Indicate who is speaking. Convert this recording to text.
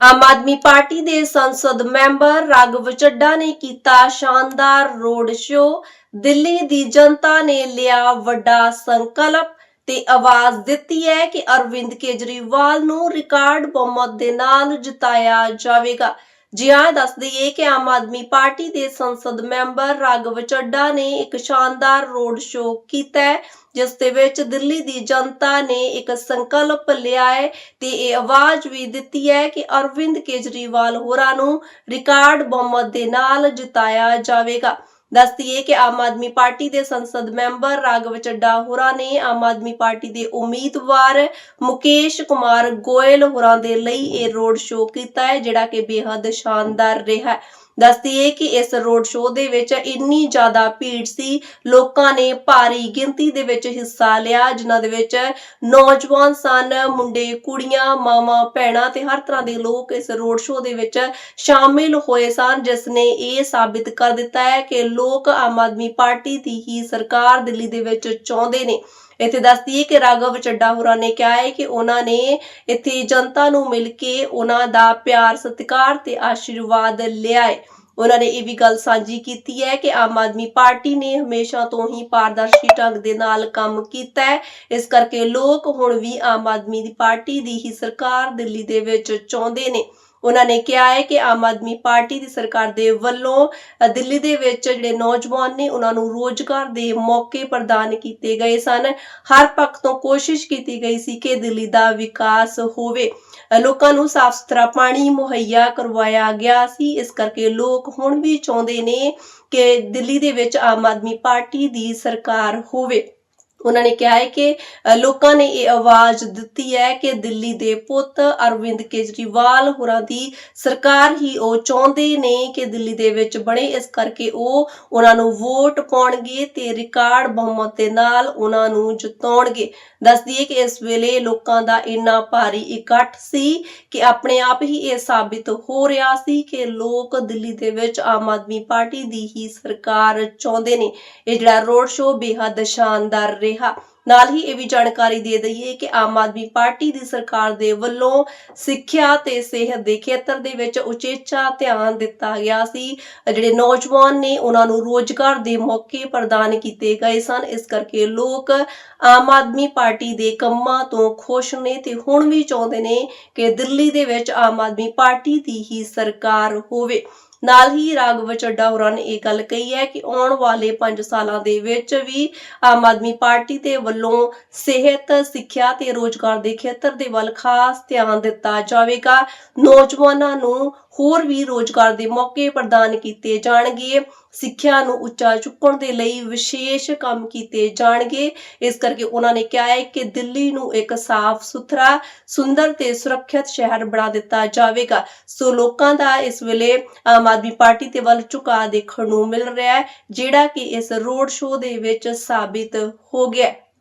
Speaker 1: Aam Aadmi party ਦੇ ਸੰਸਦ member Raghav Chadha ਨੇ ਕੀਤਾ ਸ਼ਾਨਦਾਰ ਰੋਡ ਸ਼ੋਅ। ਦਿੱਲੀ ਦੀ ਜਨਤਾ ਨੇ ਲਿਆ ਵੱਡਾ ਸੰਕਲਪ ਤੇ ਆਵਾਜ਼ ਦਿੱਤੀ ਹੈ ਕਿ ਅਰਵਿੰਦ ਕੇਜਰੀਵਾਲ ਨੂੰ ਰਿਕਾਰਡ ਬਹੁਮਤ ਦੇ ਨਾਲ ਜਿਤਾਇਆ ਜਾਵੇਗਾ। ਜੀ ਹਾਂ ਦੱਸ ਦਈਏ ਕਿ ਆਮ ਆਦਮੀ ਪਾਰਟੀ ਦੇ ਸੰਸਦ ਮੈਂਬਰ ਰਾਘਵ ਚੱਡਾ ਨੇ ਇੱਕ ਸ਼ਾਨਦਾਰ ਰੋਡ ਸ਼ੋਅ ਕੀਤਾ ਹੈ, ਜਿਸ ਦੇ ਵਿੱਚ ਦਿੱਲੀ ਦੀ ਜਨਤਾ ਨੇ ਇੱਕ ਸੰਕਲਪ ਲਿਆ ਹੈ ਤੇ ਇਹ ਆਵਾਜ਼ ਵੀ ਦਿੱਤੀ ਹੈ ਕਿ ਅਰਵਿੰਦ ਕੇਜਰੀਵਾਲ ਹੋਰਾਂ ਨੂੰ ਰਿਕਾਰਡ ਬਹੁਮਤ ਦੇ ਨਾਲ ਜਿਤਾਇਆ ਜਾਵੇਗਾ। ਦੱਸਦੀਏ ਕਿ ਆਮ ਆਦਮੀ ਪਾਰਟੀ ਦੇ ਸੰਸਦ ਮੈਂਬਰ ਰਾਘਵ ਚੱਡਾ ਹੋਰਾਂ ਨੇ ਆਮ ਆਦਮੀ ਪਾਰਟੀ ਦੇ ਉਮੀਦਵਾਰ ਮੁਕੇਸ਼ ਕੁਮਾਰ ਗੋਇਲ ਹੋਰਾਂ ਦੇ ਲਈ ਇਹ ਰੋਡ ਸ਼ੋਅ ਕੀਤਾ ਹੈ, ਜਿਹੜਾ ਕਿ ਬੇहद ਸ਼ਾਨਦਾਰ ਰਿਹਾ ਹੈ। ਦੱਸ ਦਈਏ ਕਿ ਇਸ ਰੋਡ ਸ਼ੋਅ ਦੇ ਵਿੱਚ ਇੰਨੀ ਜ਼ਿਆਦਾ ਭੀੜ ਸੀ, ਲੋਕਾਂ ਨੇ ਭਾਰੀ ਗਿਣਤੀ ਦੇ ਵਿੱਚ ਹਿੱਸਾ ਲਿਆ, ਜਿਨ੍ਹਾਂ ਦੇ ਵਿੱਚ ਨੌਜਵਾਨ ਸਨ, ਮੁੰਡੇ, ਕੁੜੀਆਂ, ਮਾਵਾਂ, ਭੈਣਾਂ ਤੇ ਹਰ ਤਰ੍ਹਾਂ ਦੇ ਲੋਕ ਇਸ ਰੋਡ ਸ਼ੋਅ ਦੇ ਵਿੱਚ ਸ਼ਾਮਿਲ ਹੋਏ ਸਨ, ਜਿਸ ਨੇ ਇਹ ਸਾਬਿਤ ਕਰ ਦਿੱਤਾ ਹੈ ਕਿ ਲੋਕ ਆਮ ਆਦਮੀ ਪਾਰਟੀ ਦੀ ਹੀ ਸਰਕਾਰ ਦਿੱਲੀ ਦੇ ਵਿੱਚ ਚਾਹੁੰਦੇ ਨੇ। ਇੱਥੇ ਦੱਸਦੀ ਹੈ ਕਿ ਰਾਘਵ ਚੱਡਾ ਹੋਰਾਂ ਨੇ ਕਿਹਾ ਹੈ ਕਿ ਉਹਨਾਂ ਨੇ ਇੱਥੇ ਜਨਤਾ ਨੂੰ ਮਿਲ ਕੇ ਉਹਨਾਂ ਦਾ ਪਿਆਰ, ਸਤਿਕਾਰ ਤੇ ਆਸ਼ੀਰਵਾਦ ਲਿਆ ਹੈ। ਉਹਨਾਂ ਨੇ ਇਹ ਵੀ ਗੱਲ ਸਾਂਝੀ ਕੀਤੀ ਹੈ ਕਿ ਆਮ ਆਦਮੀ ਪਾਰਟੀ ਨੇ ਹਮੇਸ਼ਾ ਤੋਂ ਹੀ ਪਾਰਦਰਸ਼ੀ ਢੰਗ ਦੇ ਨਾਲ ਕੰਮ ਕੀਤਾ ਹੈ। ਇਸ ਕਰਕੇ ਲੋਕ ਹੁਣ ਵੀ ਆਮ ਆਦਮੀ ਦੀ ਪਾਰਟੀ ਦੀ ਹੀ ਸਰਕਾਰ ਦਿੱਲੀ ਦੇ ਵਿੱਚ ਚਾਹੁੰਦੇ ਨੇ। ਉਹਨਾਂ ਨੇ ਕਿਹਾ ਹੈ ਕਿ ਆਮ ਆਦਮੀ ਪਾਰਟੀ ਦੀ ਸਰਕਾਰ ਦੇ ਵੱਲੋਂ ਦਿੱਲੀ ਦੇ ਵਿੱਚ ਜਿਹੜੇ ਨੌਜਵਾਨ ਨੇ ਉਹਨਾਂ ਨੂੰ ਰੋਜ਼ਗਾਰ ਦੇ ਮੌਕੇ ਪ੍ਰਦਾਨ ਕੀਤੇ ਗਏ ਸਨ। ਹਰ ਪੱਖ ਤੋਂ ਕੋਸ਼ਿਸ਼ ਕੀਤੀ ਗਈ ਸੀ ਕਿ ਦਿੱਲੀ ਦਾ ਵਿਕਾਸ ਹੋਵੇ। ਲੋਕਾਂ ਨੂੰ ਸਾਫ਼ ਸੁਥਰਾ ਪਾਣੀ ਮੁਹੱਈਆ ਕਰਵਾਇਆ ਗਿਆ ਸੀ। ਇਸ ਕਰਕੇ ਲੋਕ ਹੁਣ ਵੀ ਚਾਹੁੰਦੇ ਨੇ ਕਿ ਦਿੱਲੀ ਦੇ ਵਿੱਚ ਆਮ ਆਦਮੀ ਪਾਰਟੀ ਦੀ ਸਰਕਾਰ ਹੋਵੇ। ਉਹਨਾਂ ਨੇ ਕਿਹਾ ਹੈ ਕਿ ਲੋਕਾਂ ਨੇ ਇਹ ਆਵਾਜ਼ ਦਿੱਤੀ ਹੈ ਕਿ ਦਿੱਲੀ ਦੇ ਪੁੱਤ ਅਰਵਿੰਦ ਕੇਜਰੀਵਾਲ ਹੋਰਾਂ ਦੀ ਸਰਕਾਰ ਹੀ ਉਹ ਚਾਹੁੰਦੇ ਨੇ ਕਿ ਦਿੱਲੀ ਦੇ ਵਿੱਚ ਬਣੇ। ਇਸ ਕਰਕੇ ਉਹ ਉਹਨਾਂ ਨੂੰ ਵੋਟ ਪਾਉਣਗੇ ਤੇ ਰਿਕਾਰਡ ਬਹੁਮਤ ਦੇ ਨਾਲ ਉਹਨਾਂ ਨੂੰ ਜਿਤਾਉਣਗੇ। ਦੱਸ ਦਈਏ ਕਿ ਇਸ ਵੇਲੇ ਲੋਕਾਂ ਦਾ ਇੰਨਾ ਭਾਰੀ ਇਕੱਠ ਸੀ ਕਿ ਆਪਣੇ ਆਪ ਹੀ ਇਹ ਸਾਬਿਤ ਹੋ ਰਿਹਾ ਸੀ ਕਿ ਲੋਕ ਦਿੱਲੀ ਦੇ ਵਿੱਚ ਆਮ ਆਦਮੀ ਪਾਰਟੀ ਦੀ ਹੀ ਸਰਕਾਰ ਚਾਹੁੰਦੇ ਨੇ। ਇਹ ਜਿਹੜਾ ਰੋਡ ਸ਼ੋਅ ਬੇਹੱਦ ਸ਼ਾਨਦਾਰ ਰਿਹਾ। ਨਾਲ ਹੀ ਇਹ ਵੀ ਜਾਣਕਾਰੀ ਦੇ ਦਈਏ ਕਿ ਆਮ ਆਦਮੀ ਪਾਰਟੀ ਦੀ ਸਰਕਾਰ ਦੇ ਵੱਲੋਂ ਸਿੱਖਿਆ ਤੇ ਸਿਹਤ ਦੇ ਖੇਤਰ ਦੇ ਵਿੱਚ ਉਚੇਚਾ ਧਿਆਨ ਦਿੱਤਾ ਗਿਆ ਸੀ। ਜਿਹੜੇ ਨੌਜਵਾਨ ਨੇ, ਉਹਨਾਂ ਨੂੰ ਰੋਜ਼ਗਾਰ ਦੇ ਮੌਕੇ ਪ੍ਰਦਾਨ ਕੀਤੇ ਗਏ ਸਨ। ਇਸ ਕਰਕੇ ਲੋਕ ਆਮ ਆਦਮੀ ਪਾਰਟੀ ਦੇ ਕੰਮਾਂ ਤੋਂ ਖੁਸ਼ ਨੇ ਤੇ ਹੁਣ ਵੀ ਚਾਹੁੰਦੇ ਨੇ ਕਿ ਦਿੱਲੀ ਦੇ ਵਿੱਚ ਆਮ ਆਦਮੀ ਪਾਰਟੀ ਦੀ ਹੀ ਸਰਕਾਰ ਹੋਵੇ। ਨਾਲ ਹੀ ਰਾਘਵ ਚੱਡਾ ਹੋਰਾਂ ਨੇ ਇਹ ਗੱਲ ਕਹੀ ਹੈ ਕਿ ਆਉਣ ਵਾਲੇ 5 ਸਾਲਾਂ ਦੇ ਵਿੱਚ ਵੀ ਆਮ ਆਦਮੀ ਪਾਰਟੀ ਦੇ ਵੱਲੋਂ ਸਿਹਤ, ਸਿੱਖਿਆ ਤੇ ਰੋਜ਼ਗਾਰ ਦੇ ਖੇਤਰ ਦੇ ਵੱਲ ਖਾਸ ਧਿਆਨ ਦਿੱਤਾ ਜਾਵੇਗਾ। ਨੌਜਵਾਨਾਂ ਨੂੰ ਹੋਰ ਵੀ ਰੋਜ਼ਗਾਰ ਦੇ ਮੌਕੇ ਪ੍ਰਦਾਨ ਕੀਤੇ ਜਾਣਗੇ। ਸਿੱਖਿਆ ਨੂੰ ਉੱਚਾ ਚੁੱਕਣ ਦੇ ਲਈ ਵਿਸ਼ੇਸ਼ ਕੰਮ ਕੀਤੇ ਜਾਣਗੇ। ਇਸ ਕਰਕੇ ਉਹਨਾਂ ਨੇ ਕਿਹਾ ਹੈ ਕਿ ਦਿੱਲੀ ਨੂੰ ਇੱਕ ਸਾਫ਼ ਸੁਥਰਾ, ਸੁੰਦਰ ਤੇ ਸੁਰੱਖਿਅਤ ਸ਼ਹਿਰ ਬਣਾ ਦਿੱਤਾ ਜਾਵੇਗਾ। ਸੋ ਲੋਕਾਂ ਦਾ ਇਸ ਵੇਲੇ ਆਮ ਆਦਮੀ ਪਾਰਟੀ ਤੇ ਵੱਲ ਝੁਕਾਅ ਦੇਖਣ ਨੂੰ ਮਿਲ ਰਿਹਾ ਹੈ, ਜਿਹੜਾ ਕਿ ਇਸ ਰੋਡ ਸ਼ੋਅ ਦੇ ਵਿੱਚ ਸਾਬਿਤ ਹੋ ਗਿਆ